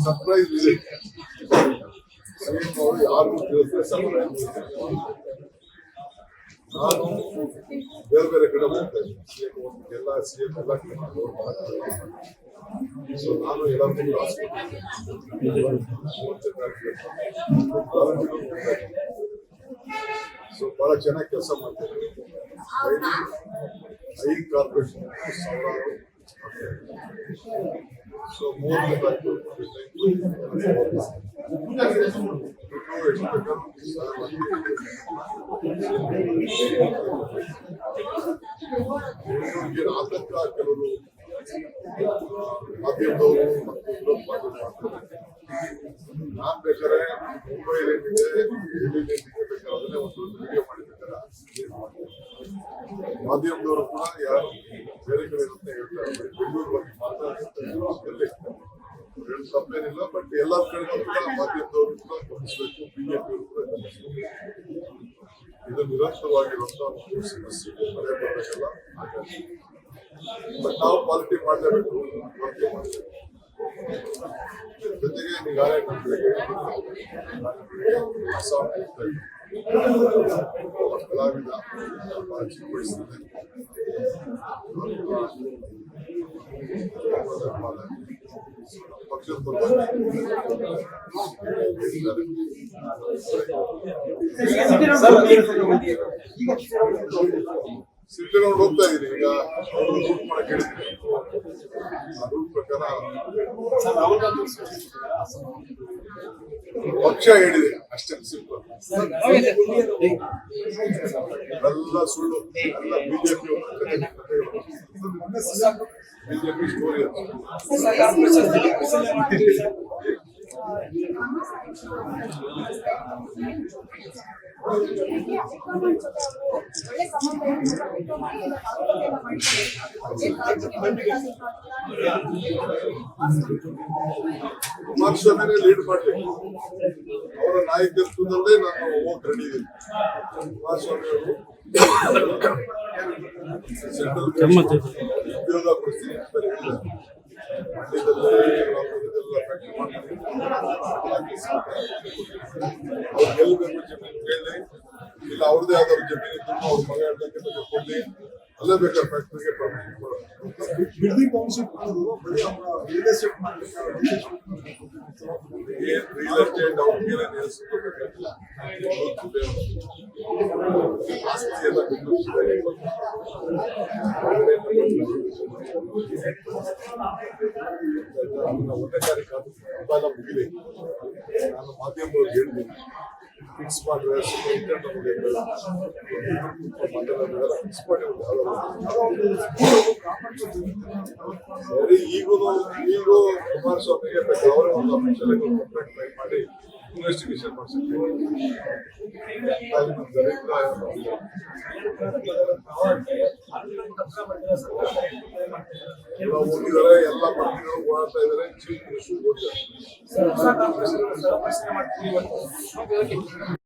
Surprise visit CM ಅವರು ಯಾರು ತಿಳಿದ್ರೆ surprise ನಾನು ಬೇರೆ ಬೇರೆ ಕಡೆ ಹೋಗ್ತಾ ಇದ್ದೀನಿ ಸಿಎಂ ಎಲ್ಲ ಸಿಎಂ ಎಲ್ಲ ಕಡೆ ಅವ್ರು ಮಾಡ್ತಾರೆ ಸೊ ನಾನು ಎಲ್ಲರಿಗೂ ಸೊ ಬಹಳ ಚೆನ್ನಾಗಿ ಕೆಲಸ ಮಾಡ್ತಾರೆ ಐ ಕಾರ್ಪೊರೇಷನ್ ಸಾವಿರಾರು ಸೊ ಮೂವತ್ತು ತಾರೀಕು ಬೆಂಗಳೂರಿಗೆ ಆತಂಕ ಕೆಲವರು ಮಾಧ್ಯಮದವರು ಮತ್ತು ವಿರೋಧ ಮಾಡ್ತಾರೆ ನಾನ್ ಬೇಕಾದ್ರೆ ಮುಂಬೈಲಿ ಏನಿದೆ ಡೆಲ್ಲಿಲಿ ಏನಿದೆ ಬೇಕಾದ್ರೆ ಅದನ್ನೇ ಒಂದು ವಿಡಿಯೋ ಮಾಡಿರ್ತಾರೆ ಮಾಧ್ಯಮದವರು ಕೂಡ ಯಾರು ಬೇರೆ ಕಡೆ ಅಂತ ಹೇಳ್ತಾರೆ. ಬೆಂಗಳೂರು ಬಗ್ಗೆ ಮಾತಾಡ್ತಾರೆ. ತಪ್ಪೇನಿಲ್ಲ ಬಟ್ ಎಲ್ಲರ ಕಡೆ ಕೂಡ ಮಾಧ್ಯಮದವರು ಕೂಡ ಗಮನಿಸಬೇಕು ಬಿಜೆಪಿ ಕೂಡ ಇದು ನಿರಂತರವಾಗಿರುವಂತಹ ಸಮಸ್ಯೆ. ಹಾಗಾಗಿ. ಬಟ್ ನಾವು ಪಾಲಿಟಿ ಮಾಡಲೇಬೇಕು. agora só palavra da parte coisa. Diga a diferença. Siddaramaiah ಹೋಗ್ತಾ ಇದ್ದೀನಿ ಈಗ. ರೂಟ್ ಮಾಡಕ್ಕೆ ಆ ರೂಟ್ ಪ್ರಕಾರ ಪಕ್ಷ ಹೇಳಿದೆ, ಅಷ್ಟೇ ಸಿಂಪಲ್ ಎಲ್ಲ ಸುಳ್ಳು, ಎಲ್ಲ ಬಿಜೆಪಿ ಬಿಜೆಪಿ ಸ್ಟೋರಿ ಕುಮಾರಸ್ವಾಮಿನೇ ಲೀಡ್ ಮಾಡಬೇಕು. ಅವರ ನಾಯಕತ್ವದಲ್ಲೇ ನಾನು ಹೋಗಕ್ ರೆಡಿ ಇದ್ದೀನಿ. ಕುಮಾರಸ್ವಾಮಿ ಅವರು. ಸೆಂಟ್ರಲ್ ಉದ್ಯೋಗ ಪರಿಸ್ಥಿತಿ ಇಲ್ಲ ಅವ್ರದೇ ಆದವ್ರ ಜಮೀನು ಅವ್ರ ಮಗ ಹೇಳ್ದಂಗೆ ಕೊಡ್ಲಿ ಅಲ್ಲೇ ಬೇಕಾದ್ರೆ ಫ್ಯಾಕ್ಟ್ರಿಗೆ ಪರ್ಮಿಷನ್ ಕೊಡೋದು. ಬಿಲ್ಡಿಂಗ್ ಕೌನ್ಸಿಲ್ ಮಾಡೋದು ಬರೀ ಅವರ ಅವ್ರ ಮೇಲೆ ನಿಲ್ಲಿಸ್ಕೋಬೇಕಾಗಿಲ್ಲ ಆಸ್ತಿ ಎಲ್ಲ ಅದನ್ನ ಒಂದನೇ ತಾರೀಕು ನಾನು ಮಾಧ್ಯಮದವ್ರಿಗೆ ಹೇಳಿದ್ದೀನಿ ಫಿಕ್ಸ್ ಮಾಡಿದ್ರೆ ಇಂಟರ್ನೆಟ್ ನಮಗೆ ಮಂಡಲ ಫಿಕ್ಸ್ ಮಾಡಿ ಒಂದು ಸರಿ ಈಗೂ ಈಗೂ ಕುಮಾರಸ್ವಾಮಿಗೆ ಅವರೇ ಒಂದು ಅಫಿಷಿಯಲ್ ಕಂಪ್ಲೇಂಟ್ ಟ್ರೈ ಮಾಡಿ ಇನ್ವೆಸ್ಟಿಗೇಷನ್ ಮಾಡಿಸಿದ್ರು ಎಲ್ಲ ಮಂತ್ರಿಗಳು ಓಡಾಡ್ತಾ ಇದ್ದಾರೆ